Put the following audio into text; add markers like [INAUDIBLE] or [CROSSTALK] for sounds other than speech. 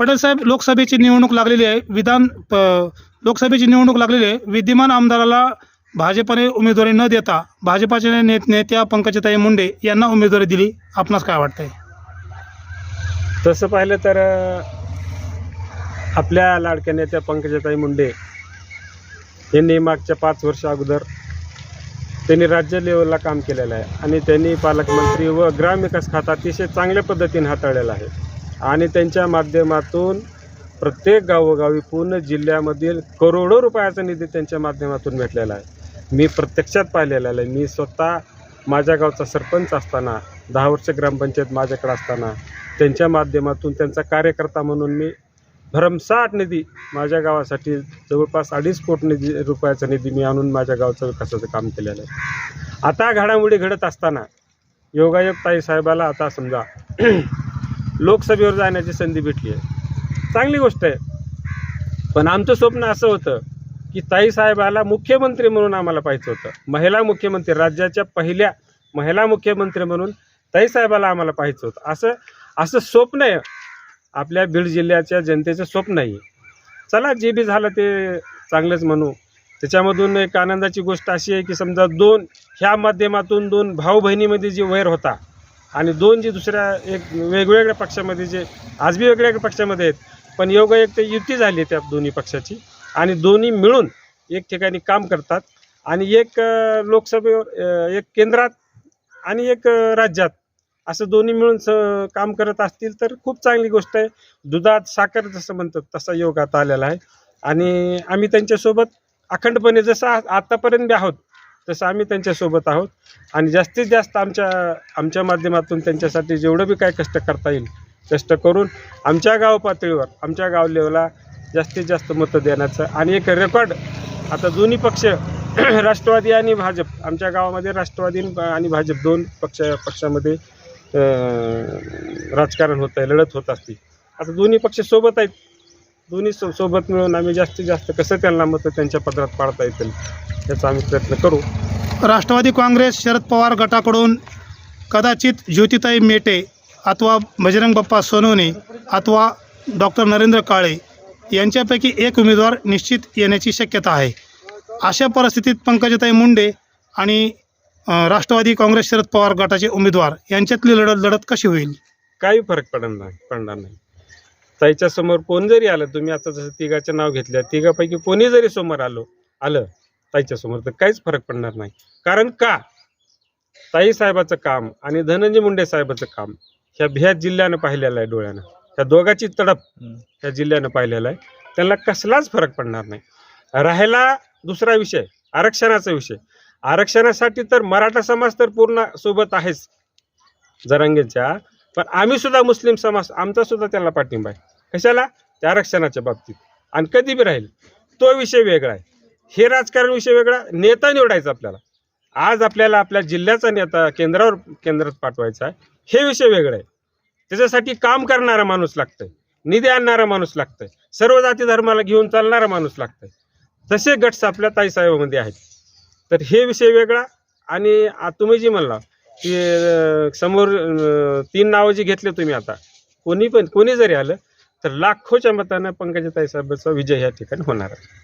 पटेल साहेब लोकसभेची निवडणूक लागलेली आहे. विधान प- लोकसभेची निवडणूक लागलेली आहे. विद्यमान आमदाराला भाजपने उमेदवारी न देता भाजपाचे ने नेत्या पंकजताई मुंडे यांना उमेदवारी दिली. आपणास काय वाटतंय? तसं पाहिलं तर आपल्या लाडक्या नेत्या पंकजताई मुंडे यांनी मागच्या पाच वर्ष अगोदर त्यांनी राज्य लेवलला काम केलेलं आहे. आणि त्यांनी पालकमंत्री व ग्रामविकास खाता अतिशय चांगल्या पद्धतीने हाताळलेला आहे. आणि त्यांच्या माध्यमातून प्रत्येक गावोगावी पूर्ण जिल्ह्यामधील करोडो रुपयाचा निधी त्यांच्या माध्यमातून भेटलेला आहे. मी प्रत्यक्षात पाहिलेला आहे. मी स्वतः माझ्या गावचा सरपंच असताना दहा वर्ष ग्रामपंचायत माझ्याकडे असताना त्यांच्या माध्यमातून त्यांचा कार्यकर्ता म्हणून मी भरमसाठ निधी माझ्या गावासाठी जवळपास अडीच कोटी निधी रुपयाचा निधी मी आणून माझ्या गावचं विकासाचं काम केलेलं आहे. आता घडामोडी घडत असताना योगायोग ताई साहेबाला आता समजा लोकसभेवर जाण्याची संधी भेटली आहे. चांगली गोष्ट आहे. पण आमचं स्वप्न असं होतं की ताई साहेबाला मुख्यमंत्री म्हणून आम्हाला पाहिजे होतं. महिला मुख्यमंत्री राज्याच्या पहिल्या महिला मुख्यमंत्री म्हणून ताई साहेबाला आम्हाला पाहिजे होतं. असं असं स्वप्न आहे. आपल्या बीड जिल्ह्याच्या जनतेचं स्वप्न आहे. चला जे बी झालं ते चांगलंच म्हणू. त्याच्यामधून एक आनंदाची गोष्ट अशी आहे की समजा दोन ह्या माध्यमातून दोन भाऊ बहिणीमध्ये जी वैर होता आणि दोन जे दुसऱ्या एक वेगवेगळ्या पक्षामध्ये जे आज बी वेगवेगळ्या पक्षामध्ये आहेत पण योगा एक ते युती झाली त्या दोन्ही पक्षाची. आणि दोन्ही मिळून एक ठिकाणी काम करतात. आणि एक लोकसभेवर एक केंद्रात आणि एक राज्यात असं दोन्ही मिळून स काम करत असतील तर खूप चांगली गोष्ट आहे. दुधात साखर जसं म्हणतात तसा योग आता आलेला आहे. आणि आम्ही त्यांच्यासोबत अखंडपणे जसं आतापर्यंत बी आहोत तसं आम्ही त्यांच्यासोबत आहोत. आणि जास्तीत जास्त आमच्या आमच्या माध्यमातून त्यांच्यासाठी जेवढं बी काय कष्ट करता येईल कष्ट करून आमच्या गाव पातळीवर आमच्या गाव लेवला जास्तीत जास्त मतं देण्याचं आणि एक रेकॉर्ड आता दोन्ही पक्ष [CLEARS THROAT] राष्ट्रवादी आणि भाजप आमच्या गावामध्ये राष्ट्रवादी आणि भाजप दोन पक्ष पक्षामध्ये राजकारण होत आहे लढत होत असते. आता दोन्ही पक्ष सोबत आहेत दोन्ही सो सोबत मिळून आम्ही जास्तीत जास्त कसं त्यांना मतं त्यांच्या पदरात पाडता येतील याचा आम्ही प्रयत्न करू. राष्ट्रवादी काँग्रेस शरद पवार गटाकडून कदाचित ज्योतिताई मेटे अथवा बजरंग बाप्पा सोनवणे अथवा डॉक्टर नरेंद्र काळे यांच्यापैकी एक उमेदवार निश्चित येण्याची शक्यता आहे. अशा परिस्थितीत पंकजाताई मुंडे आणि राष्ट्रवादी काँग्रेस शरद पवार गटाचे उमेदवार यांच्यातली लढत लढत कशी होईल? काही फरक पडणार नाही पडणार नाही. ताईच्या समोर कोण जरी आलं तुम्ही आता जसं तिघाचं नाव घेतलं तिघापैकी कोणी जरी समोर आलो आलं ताईच्या समोर तर काहीच फरक पडणार नाही. कारण का? ताई साहेबाचं काम आणि धनंजय मुंडे साहेबाचं काम ह्या ह्या जिल्ह्यानं पाहिलेलं आहे डोळ्यानं. ह्या दोघाची तडप ह्या जिल्ह्यानं पाहिलेलं आहे. त्यांना कसलाच फरक पडणार नाही. राहिला दुसरा विषय आरक्षणाचा विषय. आरक्षणासाठी तर मराठा समाज तर पूर्ण सोबत आहेच. जरांगेच्या पण आम्ही सुद्धा मुस्लिम समाज आमचा सुद्धा त्याला पाठिंबा आहे. कशाला? त्या आरक्षणाच्या बाबतीत. आणि कधी बी राहील तो विषय वेगळा आहे. हे राजकारण विषय वेगळा नेता निवडायचा आपल्याला. आज आपल्याला आपल्या जिल्ह्याचा नेता केंद्रावर केंद्रात पाठवायचा आहे हे विषय वेगळा आहे. त्याच्यासाठी काम करणारा माणूस लागतंय. निधी आणणारा माणूस लागतंय. सर्व जाती धर्माला घेऊन चालणारा माणूस लागतंय. तसे गट्स आपल्या ताईसाहेबामध्ये आहेत. तर हे विषय वेगळा आणि तुम्ही जी म्हणला की समोर तीन नावं जी घेतले तुम्ही आता कोणी पण कोणी जरी आलं तर लाखोच्या मतानं पंकजाताई साहेबांचा विजय या ठिकाणी होणार आहे.